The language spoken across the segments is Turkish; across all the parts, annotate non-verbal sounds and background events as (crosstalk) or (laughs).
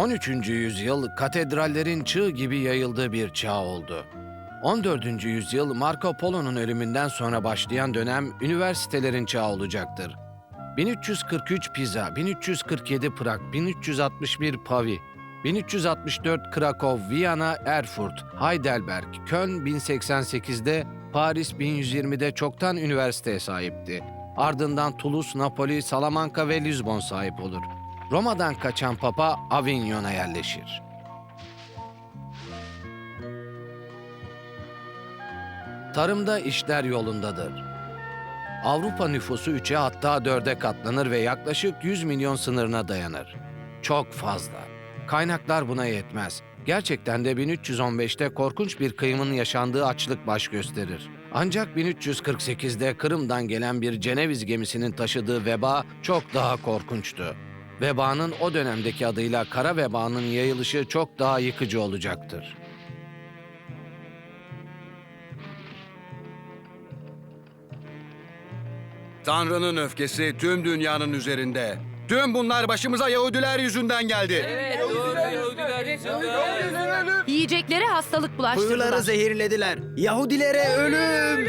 13. yüzyıl katedrallerin çığ gibi yayıldığı bir çağ oldu. 14. yüzyıl Marco Polo'nun ölümünden sonra başlayan dönem üniversitelerin çağı olacaktır. 1343 Pisa, 1347 Prag, 1361 Pavi, 1364 Krakow, Viyana, Erfurt, Heidelberg, Köln 1088'de, Paris 1120'de çoktan üniversiteye sahipti. Ardından Toulouse, Napoli, Salamanca ve Lizbon sahip olur. Roma'dan kaçan papa Avignon'a yerleşir. Tarımda işler yolundadır. Avrupa nüfusu 3'e hatta 4'e katlanır ve yaklaşık 100 milyon sınırına dayanır. Çok fazla. Kaynaklar buna yetmez. Gerçekten de 1315'te korkunç bir kıyımın yaşandığı açlık baş gösterir. Ancak 1348'de Kırım'dan gelen bir Ceneviz gemisinin taşıdığı veba çok daha korkunçtu. Vebanın o dönemdeki adıyla kara vebanın yayılışı çok daha yıkıcı olacaktır. Tanrı'nın öfkesi tüm dünyanın üzerinde. Tüm bunlar başımıza Yahudiler yüzünden geldi. Yiyeceklere hastalık bulaştırdılar. Kuğuları zehirlediler. Yahudilere ölüm!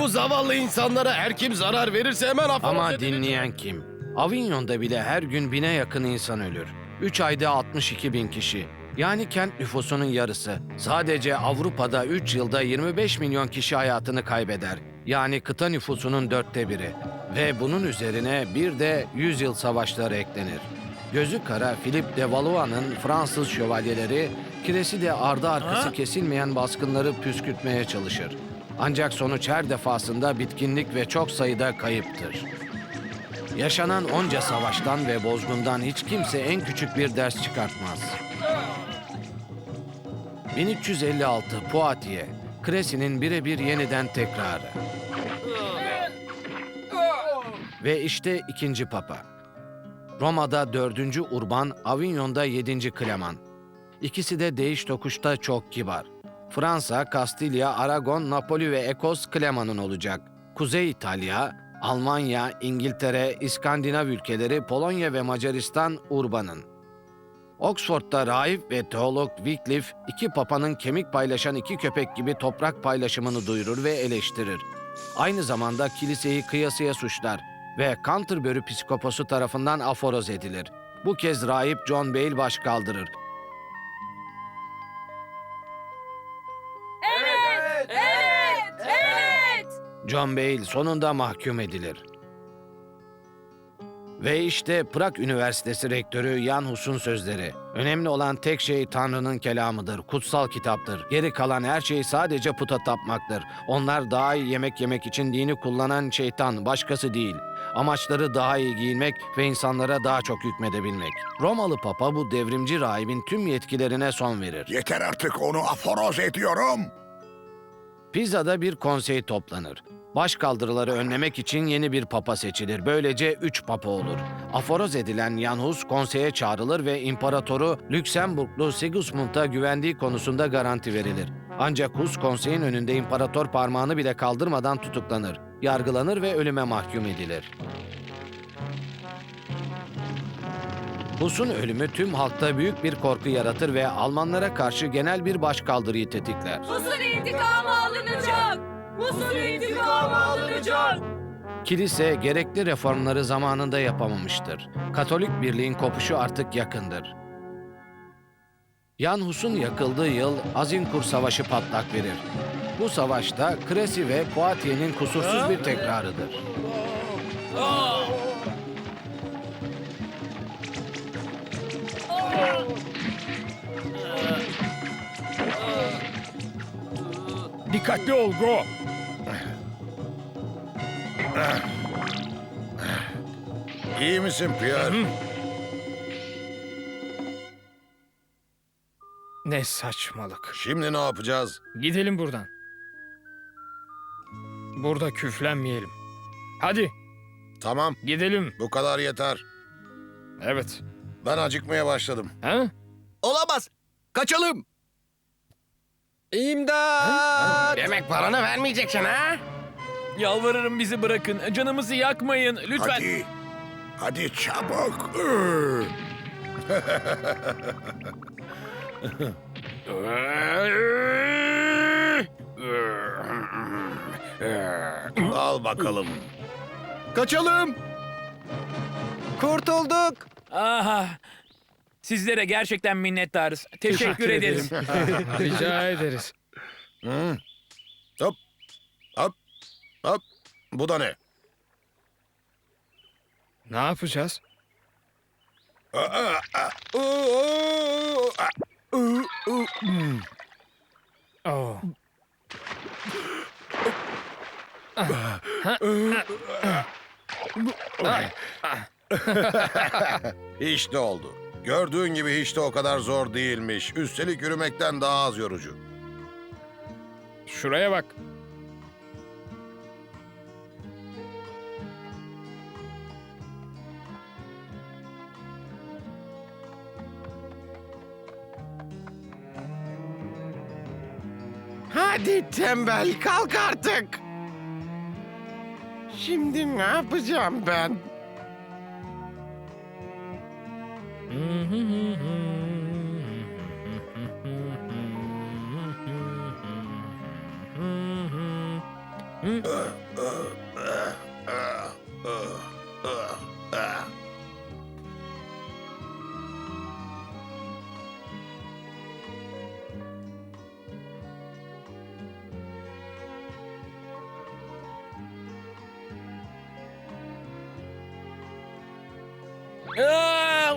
Bu zavallı insanlara her kim zarar verirse hemen aforoz Ama dinleyen kim? Avignon'da bile her gün bine yakın insan ölür. 3 ayda 62 bin kişi. Yani kent nüfusunun yarısı. Sadece Avrupa'da 3 yılda 25 milyon kişi hayatını kaybeder. Yani kıta nüfusunun dörtte biri. Ve bunun üzerine bir de 100 yıl savaşları eklenir. Gözü kara Philip de Valois'ın Fransız şövalyeleri kiresi de ardı arkası kesilmeyen baskınları püskürtmeye çalışır. Ancak sonuç her defasında bitkinlik ve çok sayıda kayıptır. Yaşanan onca savaştan ve bozgundan hiç kimse en küçük bir ders çıkartmaz. 1356 Poitiers, Crecy'nin birebir yeniden tekrarı. Ve işte ikinci papa. Roma'da dördüncü Urban, Avignon'da yedinci Kleman. İkisi de değiş tokuşta çok kibar. Fransa, Kastilya, Aragon, Napoli ve Ekos Kleman'ın olacak. Kuzey İtalya, Almanya, İngiltere, İskandinav ülkeleri, Polonya ve Macaristan Urban'ın. Oxford'da rahip ve teolog Wycliffe, iki papanın kemik paylaşan iki köpek gibi toprak paylaşımını duyurur ve eleştirir. Aynı zamanda kiliseyi kıyasıya suçlar ve Canterbury psikoposu tarafından aforoz edilir. Bu kez rahip John Bale baş kaldırır. John Bale sonunda mahkum edilir. Ve işte Prag Üniversitesi Rektörü Jan Hus'un sözleri. Önemli olan tek şey Tanrı'nın kelamıdır, kutsal kitaptır. Geri kalan her şey sadece puta tapmaktır. Onlar daha iyi yemek yemek için dini kullanan şeytan, başkası değil. Amaçları daha iyi giyinmek ve insanlara daha çok hükmedebilmek. Romalı Papa bu devrimci rahibin tüm yetkilerine son verir. Yeter artık onu aforoz ediyorum. Pisa'da bir konsey toplanır. Başkaldırıları önlemek için yeni bir papa seçilir. Böylece üç papa olur. Aforoz edilen Yanhus konseye çağrılır ve imparatoru Lüksemburglu Sigismund'a güvendiği konusunda garanti verilir. Ancak Hus konseyin önünde imparator parmağını bile kaldırmadan tutuklanır. Yargılanır ve ölüme mahkum edilir. Hus'un ölümü tüm halkta büyük bir korku yaratır ve Almanlara karşı genel bir başkaldırıyı tetikler. Musul intikamı alınacak. Musul intikamı alınacak. Kilise gerekli reformları zamanında yapamamıştır. Katolik birliğin kopuşu artık yakındır. Jan Hus'un yakıldığı yıl Azincourt Savaşı patlak verir. Bu savaşta Cressy ve Poitiers'in kusursuz bir tekrarıdır. Dikkatli ol Go. İyi misin Pierre? Ne saçmalık. Şimdi ne yapacağız? Gidelim buradan. Burada küflenmeyelim. Hadi Tamam, gidelim. bu kadar yeter. Evet. Ben acıkmaya başladım. Ha? Olamaz. Kaçalım. İmdat! Demek paranı vermeyeceksin ha? Yalvarırım bizi bırakın. Canımızı yakmayın lütfen. Hadi. Hadi çabuk. (laughs) Al bakalım. Kaçalım. Kurtulduk. Aha. Sizlere gerçekten minnettarız. Teşekkür, ederiz. (laughs) Rica ederiz. Hı. Hop. Hop. Hop. Bu da ne? Ne yapacağız? Aa, aa, aa, oo, aa, uu, uu, hmm. Oo. İşte oldu. Gördüğün gibi hiç de o kadar zor değilmiş. Üstelik yürümekten daha az yorucu. Şuraya bak. Hadi tembel kalk artık. Şimdi ne yapacağım ben? Aa!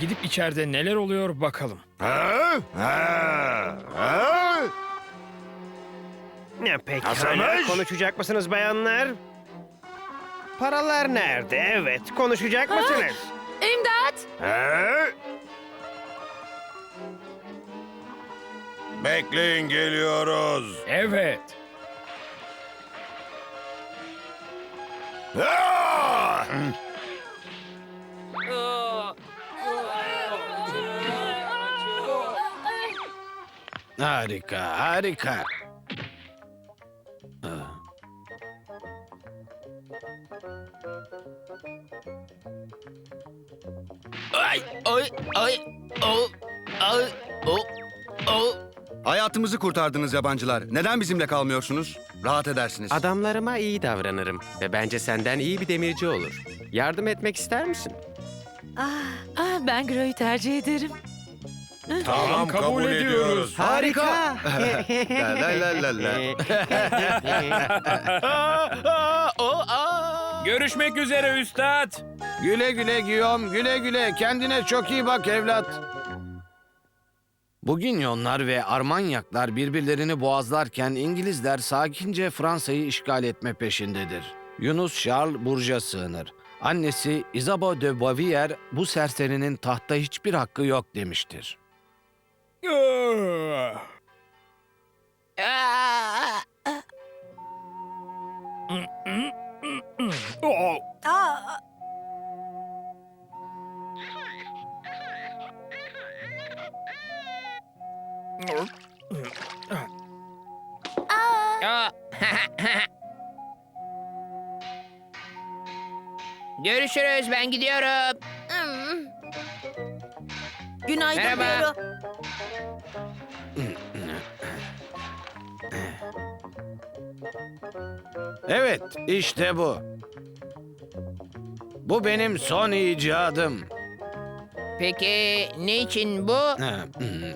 Gidip içeride neler oluyor bakalım. Ne pekala konuşacak mısınız bayanlar? Paralar nerede? Evet konuşacak mısınız? İmdat! Bekleyin geliyoruz. Evet. Ah! Harika, harika. Ah. Ay, ay, ay, o, ay, o, o. Hayatımızı kurtardınız yabancılar. Neden bizimle kalmıyorsunuz? Rahat edersiniz. Adamlarıma iyi davranırım ve bence senden iyi bir demirci olur. Yardım etmek ister misin? Ah, ben Gro'yu tercih ederim. Tamam kabul, kabul ediyoruz. Harika. La la la la la. Görüşmek üzere üstad. Güle güle Guillaume, güle güle. Kendine çok iyi bak evlat. Bugün Yonlar ve Armanyaklar birbirlerini boğazlarken İngilizler sakince Fransa'yı işgal etme peşindedir. Yunus Charles Bourge'a sığınır. Annesi Isabeau de Bavière bu serserinin tahta hiçbir hakkı yok demiştir. Oo. Aa. Görüşürüz ben gidiyorum. Günaydın Merhaba. Gro. Evet, işte bu. Bu benim son icadım. Peki ne için bu? Ha, hmm,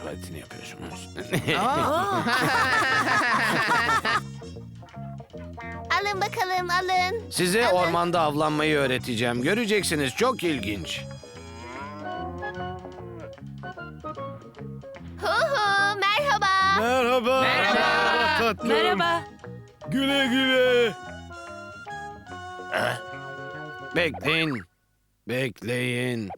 Tuvaletini yapıyorsunuz. (laughs) (laughs) Alın bakalım alın. Size ormanda avlanmayı öğreteceğim. Göreceksiniz çok ilginç. Hu hu merhaba. Merhaba. Merhaba. Tatlım. Merhaba. Güle güle. Bekleyin. Bekleyin.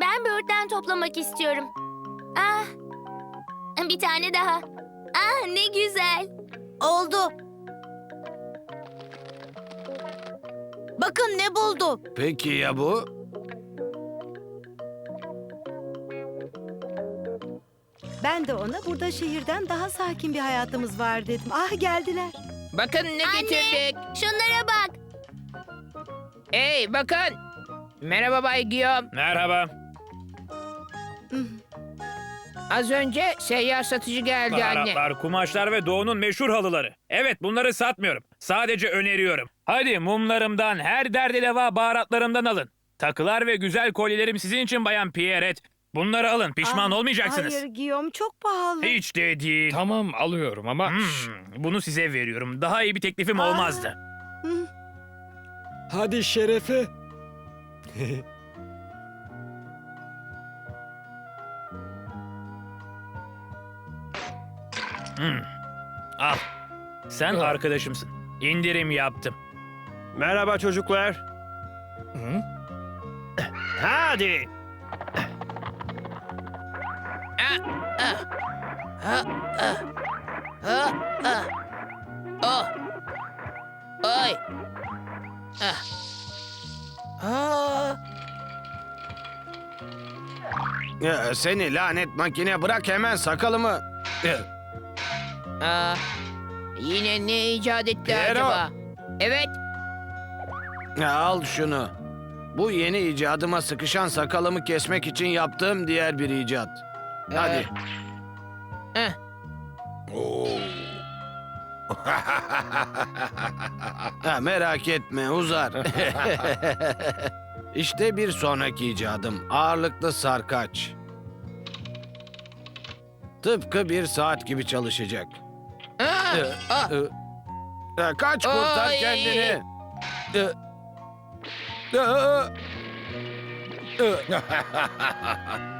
Ben böğürtlen toplamak istiyorum. Ah. Bir tane daha. Ah ne güzel. Oldu. Bakın ne buldu. Peki ya bu? Ben de ona burada şehirden daha sakin bir hayatımız var dedim. Ah geldiler. Bakın ne Anne. getirdik. Şunlara bak. Hey bakın. Merhaba Bay Guillaume. Merhaba. Az önce seyyar satıcı geldi anne. Baharatlar, kumaşlar ve doğunun meşhur halıları. Evet bunları satmıyorum. Sadece öneriyorum. Hadi mumlarımdan, her derde deva baharatlarımdan alın. Takılar ve güzel kolyelerim sizin için Bayan Pierret. Bunları alın, pişman Ah, olmayacaksınız. Hayır Guillaume çok pahalı. Hiç de değil. Tamam alıyorum ama bunu size veriyorum. Daha iyi bir teklifim Aa. olmazdı. Hadi şerefe. Al. (laughs) Sen arkadaşımsın. İndirim yaptım. Merhaba çocuklar. Hadi. Ah. Oh. Ah. Aa. Ee, Seni lanet makine bırak hemen sakalımı. Ee, Aa. Yine ne icat etti Piero. acaba? Evet. Al şunu. Bu yeni icadıma sıkışan sakalımı kesmek için yaptığım diğer bir icat. Hadi. Heh. Oo. (laughs) Ha, merak etme uzar. (laughs) işte bir sonraki icadım. Ağırlıklı sarkaç. Tıpkı bir saat gibi çalışacak. Aa. Ee, Ah. e, e, Kaç kurtar Ay. kendini. Ee, e, e, (laughs)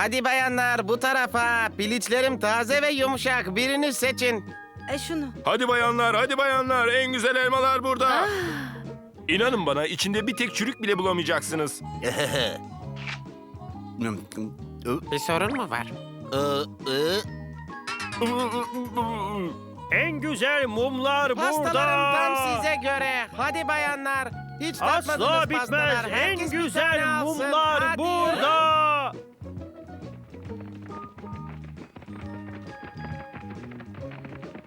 Hadi bayanlar bu tarafa. Piliçlerim taze ve yumuşak. Birini seçin. E şunu. Hadi bayanlar, hadi bayanlar. En güzel elmalar burada. Ah. İnanın bana içinde bir tek çürük bile bulamayacaksınız. Bir sorun mu var? En güzel mumlar Pastalarım tam burada. size göre. Hadi bayanlar. Hiç Asla bitmez. pastalar. En Herkes güzel alsın. mumlar Hadi. burada.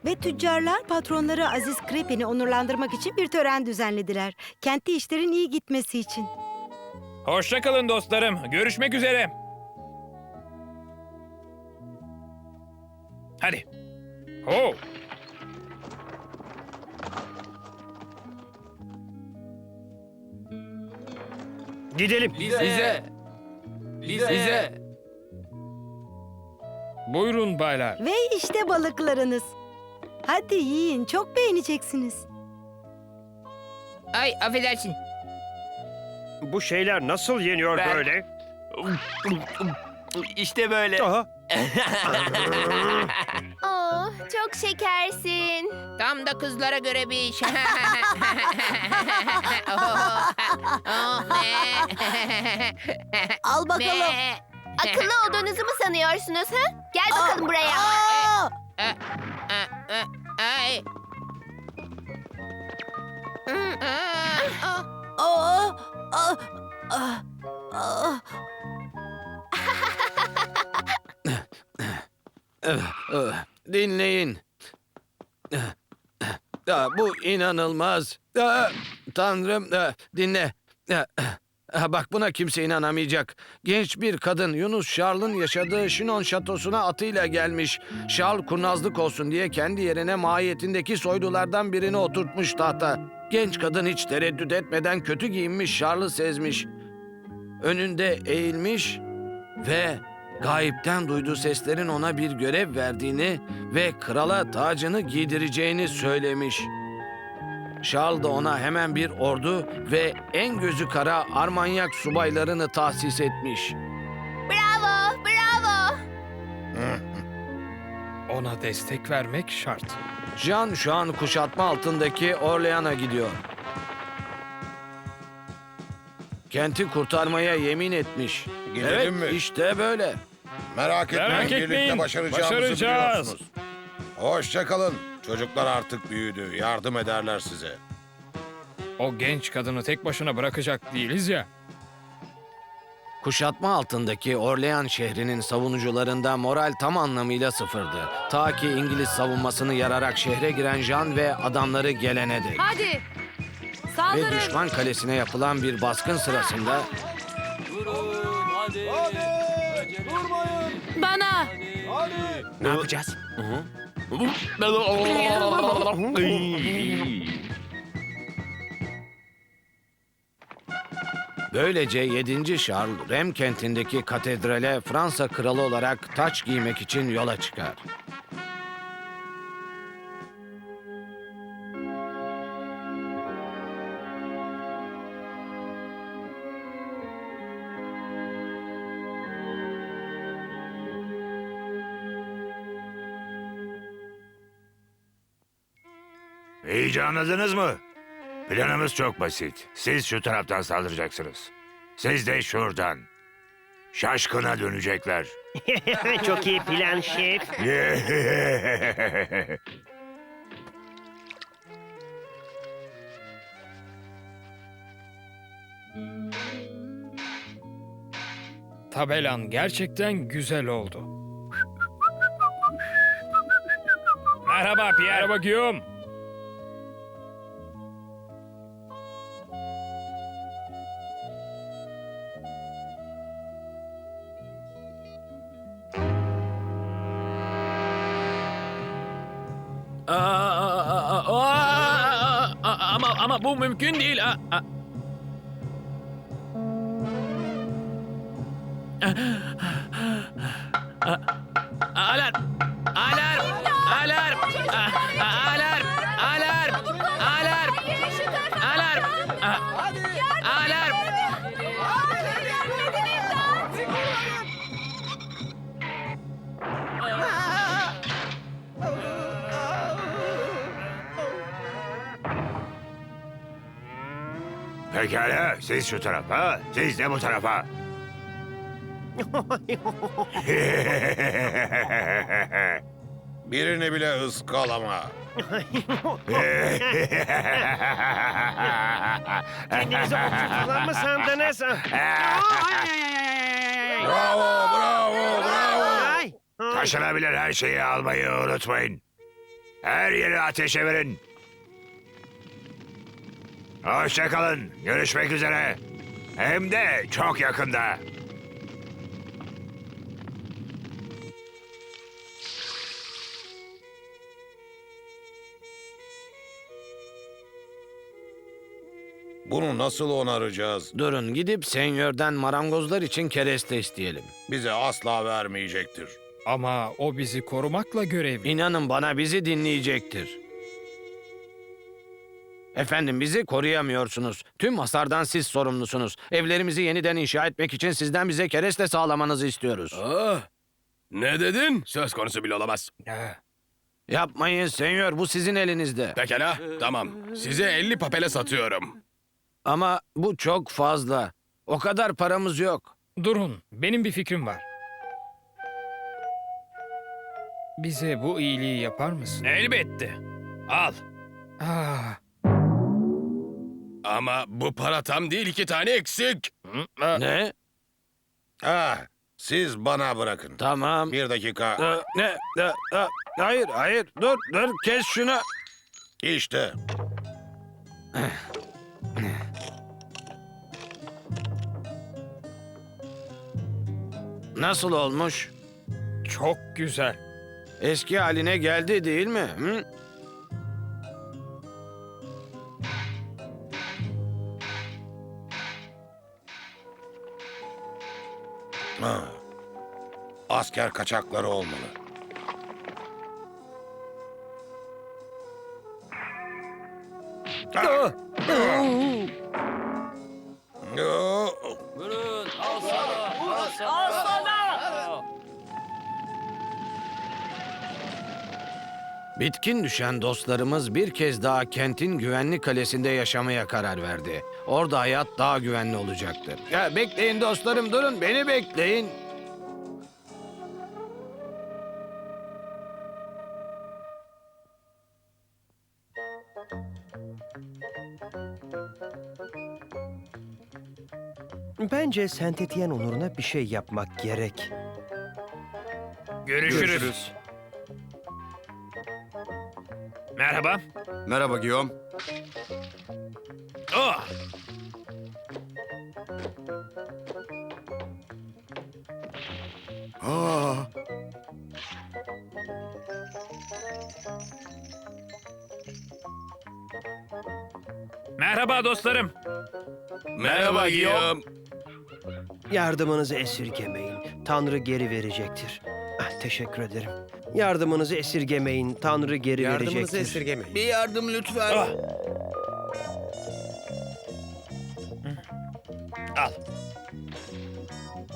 Ve tüccarlar patronları Aziz Krepen'i onurlandırmak için bir tören düzenlediler. Kentte işlerin iyi gitmesi için. Hoşça kalın dostlarım. Görüşmek üzere. Hadi. Oh. Gidelim. Bize. Bize. Buyurun baylar. Ve işte balıklarınız. Hadi yiyin, çok beğeneceksiniz. Ay affedersin. Bu şeyler nasıl yeniyor Ben- böyle? İşte böyle. Aha. Oh, çok şekersin. Tam da kızlara göre bir iş. Oh. Oh. Al bakalım. Me. Akıllı olduğunuzu mu sanıyorsunuz ha? Gel bakalım buraya. Aa! Aa, aa, Ay. Aa, aa. Aa! Aa! Dinleyin. Bu inanılmaz. Tanrım dinle. Bak buna kimse inanamayacak. Genç bir kadın Yunus Charles'ın yaşadığı Şinon şatosuna atıyla gelmiş. Charles kurnazlık olsun diye kendi yerine mahiyetindeki soylulardan birini oturtmuş tahta. Genç kadın hiç tereddüt etmeden kötü giyinmiş Charles'ı sezmiş. Önünde eğilmiş ve gayipten duyduğu seslerin ona bir görev verdiğini ve krala tacını giydireceğini söylemiş. Charles da ona hemen bir ordu ve en gözü kara Armanyak subaylarını tahsis etmiş. Bravo, bravo. (laughs) Ona destek vermek şart. Jean şu an kuşatma altındaki Orlean'a gidiyor. Kenti kurtarmaya yemin etmiş. Gidelim evet, mi? işte böyle. Merak etmeyin, Merak birlikte etmeyin, başaracağımızı başaracağız. biliyorsunuz. Hoşça kalın. Çocuklar artık büyüdü. Yardım ederler size. O genç kadını tek başına bırakacak değiliz ya. Kuşatma altındaki Orlean şehrinin savunucularında moral tam anlamıyla sıfırdı. Ta ki İngiliz savunmasını yararak şehre giren Jean ve adamları gelene dek. Hadi. Ve Saldırın. düşman kalesine yapılan bir baskın sırasında Bana. Ne yapacağız? Böylece 7. Charles Rem kentindeki katedrale Fransa kralı olarak taç giymek için yola çıkar. İyice anladınız mı? Planımız çok basit. Siz şu taraftan saldıracaksınız. Siz de şuradan. Şaşkına dönecekler. (laughs) Çok iyi plan şef. (laughs) Tabelan gerçekten güzel oldu. Merhaba Pierre. Merhaba Guillaume. ممكن إلى Pekala, siz şu tarafa, siz de bu tarafa. (laughs) Birini bile ıskalama. Kendinizi oturtulan mı sandınız? (laughs) Bravo, bravo, bravo. Ay. Her şeyi almayı unutmayın. Her yeri ateşe verin. Hoşçakalın. Görüşmek üzere. Hem de çok yakında. Bunu nasıl onaracağız? Durun gidip senyörden marangozlar için kereste isteyelim. Bize asla vermeyecektir. Ama o bizi korumakla görevli. İnanın bana bizi dinleyecektir. Efendim bizi koruyamıyorsunuz. Tüm hasardan siz sorumlusunuz. Evlerimizi yeniden inşa etmek için sizden bize kereste sağlamanızı istiyoruz. Ne dedin? Söz konusu bile olamaz. Yapmayın senyor bu sizin elinizde. Pekala, tamam. Size 50 papele satıyorum. Ama bu çok fazla. O kadar paramız yok. Durun, benim bir fikrim var. Bize bu iyiliği yapar mısın? Elbette. Al. Ah, Ama bu para tam değil, iki tane eksik. Ne? Ah, siz bana bırakın. Tamam. Bir dakika. Ee, ne? Ee, e, hayır, hayır. Dur, dur. Kes şunu. İşte. Nasıl olmuş? çok güzel. Eski haline geldi değil mi? Hı? Ha. Asker kaçakları olmalı. Ah! Yo. Bitkin düşen dostlarımız bir kez daha kentin güvenli kalesinde yaşamaya karar verdi. Orada hayat daha güvenli olacaktır. Ya bekleyin dostlarım durun beni bekleyin. Bence Saint Etienne onuruna bir şey yapmak gerek. Görüşürüz. Merhaba. Merhaba Guillaume. Oh, Aa, merhaba dostlarım. merhaba Guillaume. Yardımınızı esirgemeyin. Tanrı geri verecektir. Ah, teşekkür ederim. Yardımınızı esirgemeyin. Tanrı geri Yardımınızı verecektir. esirgemeyin. Bir yardım lütfen. Ah. Al.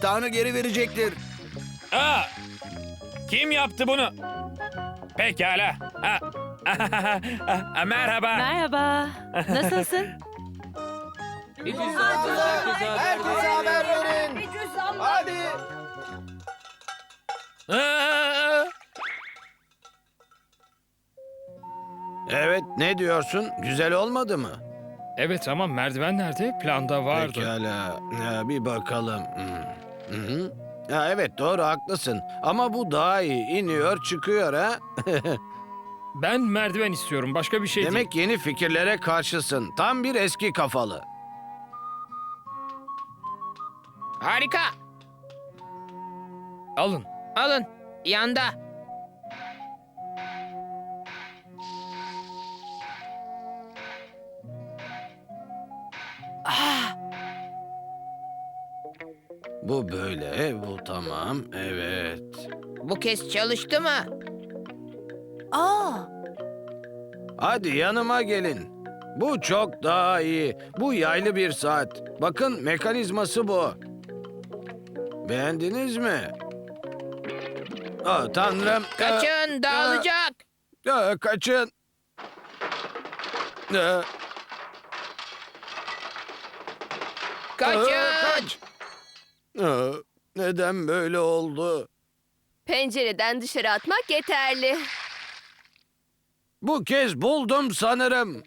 Tanrı geri verecektir. Aa, kim yaptı bunu? Pekala. Ha. Ah, (laughs) Merhaba. Merhaba. Nasılsın? Herkese haber verin. Hadi. Aa, Evet ne diyorsun? Güzel olmadı mı? Evet ama merdiven nerede? Planda vardı. Pekala. Ha, bir bakalım. Hmm. Hı hı. Ha, evet doğru haklısın. Ama bu daha iyi. İniyor çıkıyor ha. (laughs) Ben merdiven istiyorum. Başka bir şey değil. Demek yeni fikirlere karşısın. Tam bir eski kafalı. Harika. Alın. Alın. Yanda. Bu böyle, bu tamam. Evet. Bu kez çalıştı mı? Aa, Hadi yanıma gelin. Bu çok daha iyi. Bu yaylı bir saat. Bakın mekanizması bu. Beğendiniz mi? Aa, tanrım. Kaçın dağılacak. Aa, aa, kaçın. Aa, Kaçın. kaç. Aa, neden böyle oldu? Pencereden dışarı atmak yeterli. Bu kez buldum sanırım.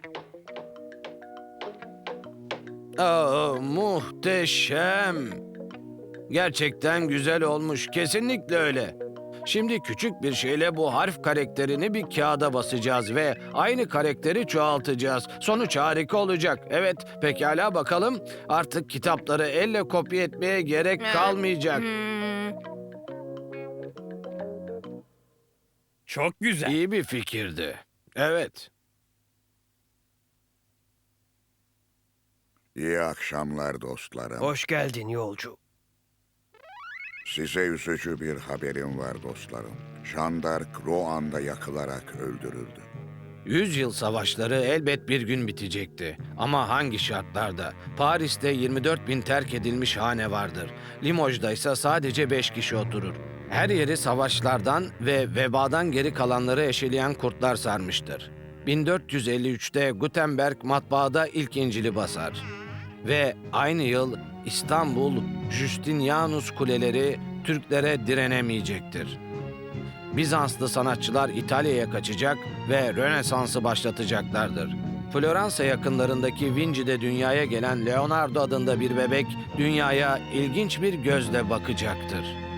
Aa, muhteşem. Gerçekten güzel olmuş. Kesinlikle öyle. Şimdi küçük bir şeyle bu harf karakterini bir kağıda basacağız ve aynı karakteri çoğaltacağız. Sonuç harika olacak. Evet, pekala bakalım. Artık kitapları elle kopya etmeye gerek Ha. kalmayacak. Hmm. çok güzel. İyi bir fikirdi. Evet. İyi akşamlar dostlarım. Hoş geldin yolcu. Size üzücü bir haberim var dostlarım. Jean d'Arc Roan'da yakılarak öldürüldü. Yüzyıl savaşları elbet bir gün bitecekti. Ama hangi şartlarda? Paris'te 24 bin terk edilmiş hane vardır. Limoj'da ise sadece 5 kişi oturur. Her yeri savaşlardan ve vebadan geri kalanları eşeleyen kurtlar sarmıştır. 1453'te Gutenberg matbaada ilk İncil'i basar. Ve aynı yıl İstanbul, Justinianus kuleleri Türklere direnemeyecektir. Bizanslı sanatçılar İtalya'ya kaçacak ve Rönesans'ı başlatacaklardır. Floransa yakınlarındaki Vinci'de dünyaya gelen Leonardo adında bir bebek dünyaya ilginç bir gözle bakacaktır.